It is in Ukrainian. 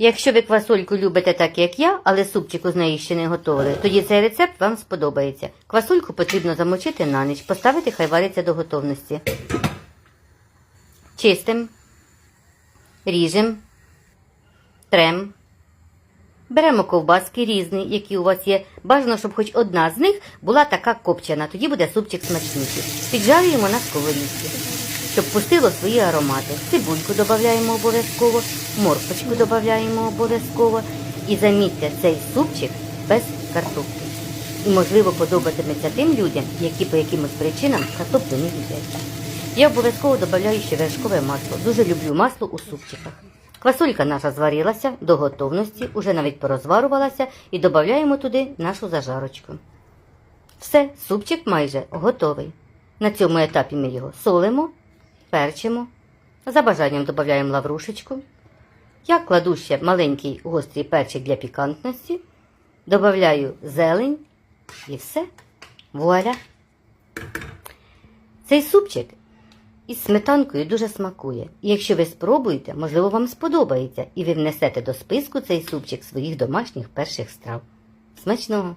Якщо ви квасольку любите так, як я, але супчику з неї ще не готували, тоді цей рецепт вам сподобається. Квасольку потрібно замочити на ніч, поставити, хай вариться до готовності. Чистим, ріжем, трем. Беремо ковбаски різні, які у вас є. Бажано, щоб хоч одна з них була така копчена, тоді буде супчик смачніший. Піджарюємо на сковорідці, щоб пустило свої аромати. Цибульку додаємо обов'язково, морквочку додаємо обов'язково. І замітьте, цей супчик без картоплі. І, можливо, подобатиметься тим людям, які по якимось причинам картоплю не їдять. Я обов'язково додаю ще вершкове масло. Дуже люблю масло у супчиках. Квасолька наша зварилася до готовності, уже навіть порозварувалася і додаємо туди нашу зажарочку. Все, супчик майже готовий. На цьому етапі ми його солимо, перчимо, за бажанням додаємо лаврушечку. Я кладу ще маленький гострий перчик для пікантності, додаю зелень і все. Вуаля! Цей супчик із сметанкою дуже смакує. І якщо ви спробуєте, можливо, вам сподобається, і ви внесете до списку цей супчик своїх домашніх перших страв. Смачного!